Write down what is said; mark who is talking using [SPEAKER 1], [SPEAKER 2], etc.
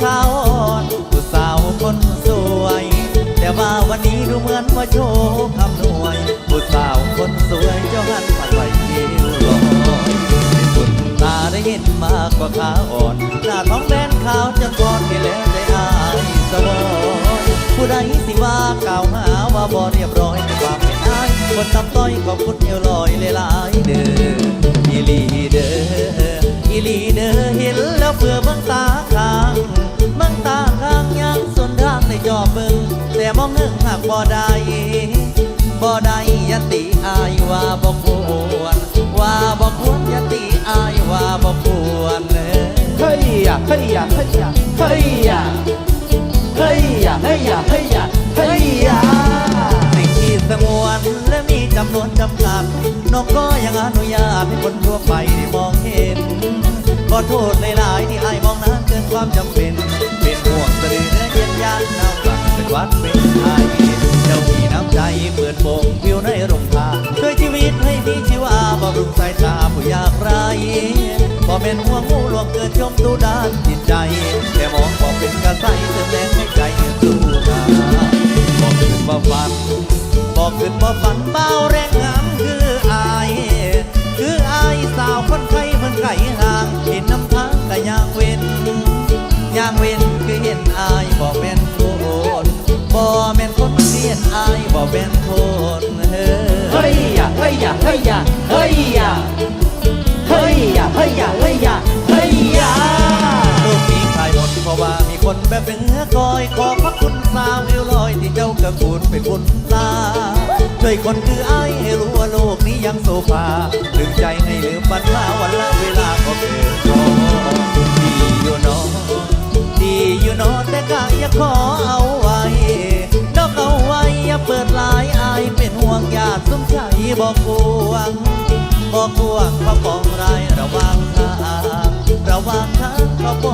[SPEAKER 1] เขาวอ่อนผู้สาวคนสวย แต่ว่าวันนี้ดูเหมือนว่าโชว์คำหน่วยผู้สาวคนสวยเจ้าหันมาไว้เอวลอยคุณตาได้เห็นมากกว่าขาอ่อน หน้าท้องแบนขาวจะกอดที่แล้วใจอายสวอยผู้ใดสิว่ากล่าวหาว่าบ่เรียบร้อยแต่ความเป็นอายคนทำต้อยขอบคุณเอวลอยหลยๆเด้ แต่มองหนึ่งหากบ่ได้บ่ได้ยติอายว่าบ่ควร ว่าบ่ควรยติอายว่าบ่ควรเลย
[SPEAKER 2] เฮ้ยอะเฮ้ยอะเฮ้ยอะเฮ้ยอะเฮ้ยอะเฮ้ยอะเฮ้ยอะเฮ้ยอะ
[SPEAKER 1] สิ่งที่สงวนและมีจำนวนจำกัดนกก็ยังอนุญาตให้คนทั่วไปได้มองเห็นขอโทษหลายๆที่อายมองนานเกินความจำเป็น ชีวาบำรุงสายตาผู้ยากไร้บ่เป็นห่วงหูหลวงเกินชมตูด้านจิตใจ แต่มองบอเป็นกระใสเติมแรงให้ใจ เฮ้ย
[SPEAKER 2] อะเฮ้ยอะเฮ้ยอะเฮ้ยอะเฮ้ยอะเฮ้ยอะเฮ้ย
[SPEAKER 1] ลูกนี้ขายหมดเพราะว่ามีคนแบบเป็นือคอยขอพระคุณสาวเอวลอยที่เจ้ากระกูลเป็นบุญตาช่วยคนคือไอ้ให้รู้ว่าโลกนี้ยังโซฟาลืมใจให้ลืมปัญหาวันละเวลาก็เกินพอดี บอกกวงบอกกวงเขาปองรายระวังทางระวังทางเขาปองราะวัง